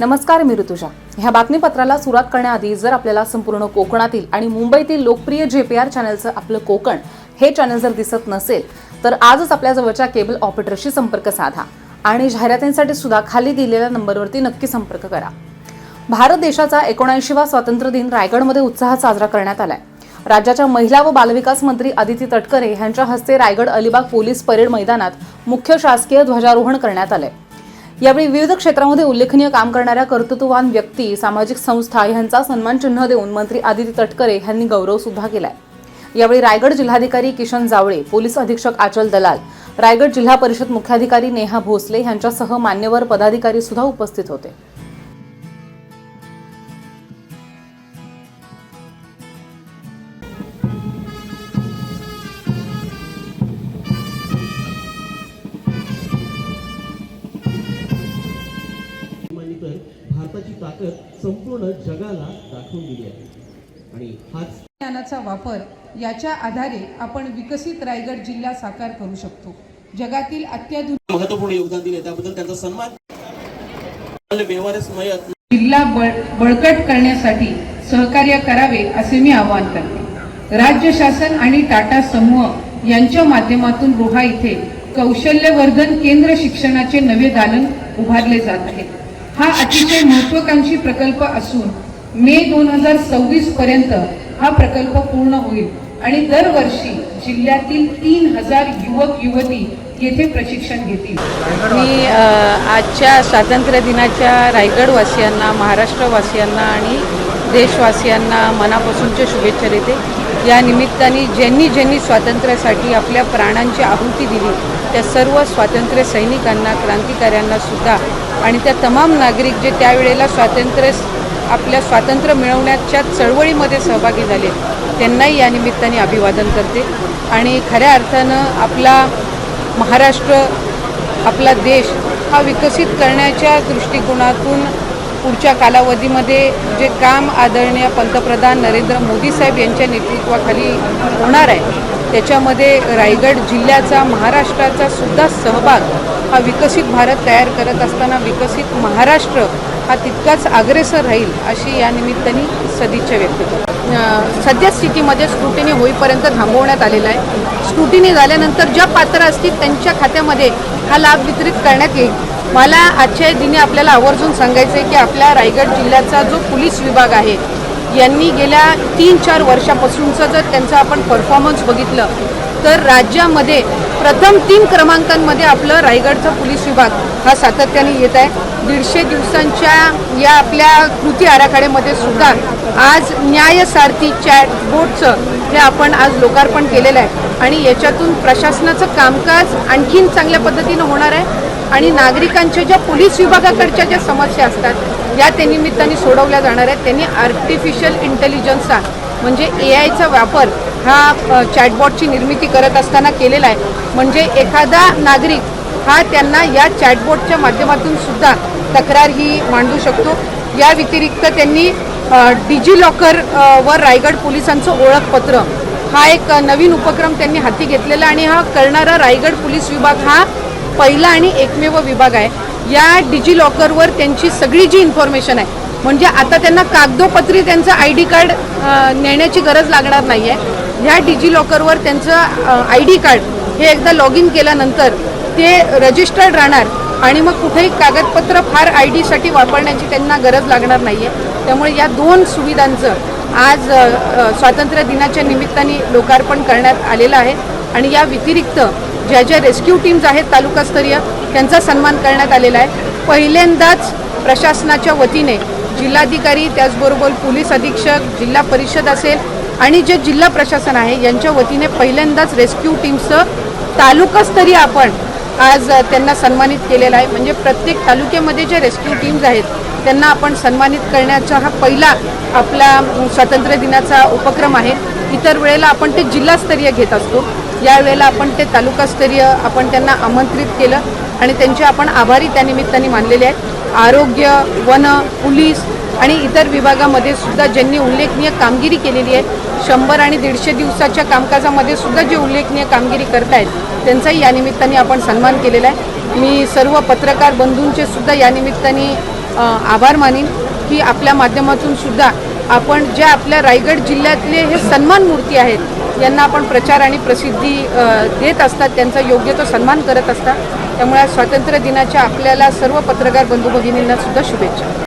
नमस्कार मी ऋतुजा. ह्या बातमीपत्राला सुरुवात करण्याआधी जर आपल्याला संपूर्ण कोकणातील आणि मुंबईतील लोकप्रिय जे पी आर चॅनलचं आपलं कोकण हे चॅनल जर दिसत नसेल तर आजच आपल्या जवळच्या केबल ऑपरेटरशी संपर्क साधा आणि जाहिरातींसाठी सुद्धा खाली दिलेल्या नंबरवरती नक्की संपर्क करा. भारत देशाचा एकोणऐंशीवा स्वातंत्र्य दिन रायगडमध्ये उत्साहात साजरा करण्यात आलाय. राज्याच्या महिला व बालविकास मंत्री आदिती तटकरे यांच्या हस्ते रायगड अलिबाग पोलीस परेड मैदानात मुख्य शासकीय ध्वजारोहण करण्यात आलंय. यावेळी विविध क्षेत्रामध्ये उल्लेखनीय काम करणाऱ्या कर्तृत्ववान व्यक्ती सामाजिक संस्था यांचा सन्मान चिन्ह देऊन मंत्री आदिती तटकरे यांनी गौरव सुद्धा केलाय. यावेळी रायगड जिल्हाधिकारी किशन जावळे पोलीस अधीक्षक आचल दलाल रायगड जिल्हा परिषद मुख्याधिकारी नेहा भोसले यांच्यासह मान्यवर पदाधिकारी सुद्धा उपस्थित होते. भारताची ताकद संपूर्ण जगाला दाखवून दिली आहे. आणि हाच ज्ञानाचा वापर याच्या आधारे आपण विकसित रायगड जिल्हा साकार करू शकतो. जगातील अत्याधुनिक महत्त्वपूर्ण योगदान दिले त्याबद्दल त्यांचा सन्मान. जिल्हा बळ बळकट करण्यासाठी सहकार्य करावे असे मी आवाहन करते. राज्य शासन आणि टाटा समूह यांच्या माध्यमातून रोहा इथे कौशल्यवर्धन केंद्र शिक्षणाचे नवे दालन उभारले जात आहे. हा अतिशय महत्वाकांक्षी प्रकल्प असून मे दोन हजार सव्वीस पर्यंत हा प्रकल्प पूर्ण होईल. आणि दरवर्षी जिल्ह्यातील तीन हजार युवक युवती येथे प्रशिक्षण घेतील. मी आजच्या स्वातंत्र्य दिनाच्या रायगडवासियांना महाराष्ट्रवासियांना आणि देशवासियांना मनापासूनच्या शुभेच्छा देते. या निमित्ताने ज्यांनी ज्यांनी स्वातंत्र्यासाठी आपल्या प्राणांची आहुती दिली त्या सर्व स्वातंत्र्य सैनिकांना क्रांतिकाऱ्यांना सुद्धा आणि त्या तमाम नागरिक जे त्यावेळेला स्वातंत्र्य आपल्या स्वातंत्र्य मिळवण्याच्या चळवळीमध्ये सहभागी झाले त्यांनाही या निमित्ताने अभिवादन करते. आणि खऱ्या अर्थानं आपला महाराष्ट्र आपला देश हा विकसित करण्याच्या दृष्टिकोनातून पुढच्या कालावधीमध्ये जे काम आदरणीय पंतप्रधान नरेंद्र मोदी साहेब यांच्या नेतृत्वाखाली होणार आहे त्याच्यामध्ये रायगड जिल्ह्याचा महाराष्ट्राचा सुद्धा सहभाग हा विकसित भारत तयार करत असताना विकसित महाराष्ट्र हा तितकाच अग्रेसर राहील अशी या निमित्ताने सदिच्छा व्यक्त करतो. सध्या स्क्रुटिनी होईपर्यंत थांबवण्यात आलेला आहे. स्क्रुटिनी झाल्यानंतर ज्या पात्र असतील त्यांच्या खात्यामध्ये हा लाभ वितरित करण्यात येईल. मला आजच्या दिनी आपल्याला आवर्जून सांगायचं आहे की आपल्या रायगड जिल्ह्याचा जो पोलीस विभाग आहे यांनी गेल्या तीन चार वर्षापासूनचं जर त्यांचा आपण परफॉर्मन्स बघितलं तर राज्यामध्ये प्रथम तीन क्रमांकांमध्ये आपलं रायगडचा पोलीस विभाग हा सातत्याने येत आहे. दीडशे दिवसांच्या या आपल्या कृती आराखड्यामध्ये सुद्धा आज न्यायसारथी चॅट बोर्डचं हे आपण आज लोकार्पण केलेलं आहे. आणि याच्यातून प्रशासनाचं कामकाज आणखीन चांगल्या पद्धतीनं होणार आहे. आणि नागरिकांच्या ज्या पोलीस विभागाकडच्या ज्या समस्या असतात या त्या निमित्ताने सोडवल्या जाणार आहेत. त्यांनी आर्टिफिशियल इंटेलिजन्सचा म्हणजे ए आयचा वापर हा चॅटबॉटची निर्मिती करत असताना केलेला आहे. म्हणजे एखादा नागरिक हा त्यांना या चॅटबॉटच्या माध्यमातून सुद्धा तक्रार ही मांडू शकतो. या व्यतिरिक्त त्यांनी डिजी लॉकर वर रायगड पोलिसांचं ओळखपत्र हा एक नवीन उपक्रम त्यांनी हाती घेतलेला आणि हा करणारा रायगड पोलीस विभाग हा पहिला आणि एकमेव विभाग आहे. या डिजी लॉकरवर त्यांची सगळी जी इन्फॉर्मेशन आहे म्हणजे आता त्यांना कागदोपत्री त्यांचं आय डी कार्ड नेण्याची गरज लागणार नाही आहे ह्या डिजी लॉकरवर त्यांचं आय डी कार्ड हे एकदा लॉग इन केल्यानंतर ते रजिस्टर्ड राहणार आणि मग कुठेही कागदपत्र फार आय डीसाठी वापरण्याची त्यांना गरज लागणार नाही आहे त्यामुळे या दोन सुविधांचं आज स्वातंत्र्य दिनाच्या निमित्ताने लोकार्पण करण्यात आलेलं आहे. आणि या व्यतिरिक्त ज्या ज्या रेस्क्यू टीम्स आहेत तालुकास्तरीय त्यांचा सन्मान करण्यात आलेला आहे. पहिल्यांदाच प्रशासनाच्या वतीने जिल्हाधिकारी त्याचबरोबर पोलीस अधीक्षक जिल्हा परिषद असेल आणि जे जिल्हा प्रशासन आहे यांच्या वतीने पहिल्यांदाच रेस्क्यू टीम्सचं तालुकास्तरीय आपण आज त्यांना सन्मानित केलेला आहे. म्हणजे प्रत्येक तालुक्यामध्ये जे रेस्क्यू टीम्स आहेत त्यांना आपण सन्मानित करण्याचा हा पहिला आपला स्वातंत्र्य दिनाचा उपक्रम आहे. इतर वेळेला आपण ते जिल्हास्तरीय घेत असतो. यावेळेला आपण ते तालुकास्तरीय आपण त्यांना आमंत्रित केलं आणि त्यांचे आपण आभारी त्यानिमित्ताने मानलेले आहेत. आरोग्य वन पोलीस आणि इतर विभागामध्ये सुद्धा ज्यांनी उल्लेखनीय कामगिरी केलेली आहे शंभर आणि दीडशे दिवसाच्या कामकाजामध्ये सुद्धा जे उल्लेखनीय कामगिरी करतायत त्यांचाही या निमित्ताने आपण सन्मान केलेला आहे. मी सर्व पत्रकार बंधूंचे सुद्धा या निमित्ताने आभार मानीन की आपल्या माध्यमातून सुद्धा आपण ज्या आपल्या रायगड जिल्ह्यातले हे सन्मान मूर्ती आहेत यांना आपण प्रचार आणि प्रसिद्धी देत असतात त्यांचा योग्य तो सन्मान करत असतात. त्यामुळे स्वातंत्र्य दिनाच्या आपल्याला सर्व पत्रकार बंधू भगिनींना सुद्धा शुभेच्छा.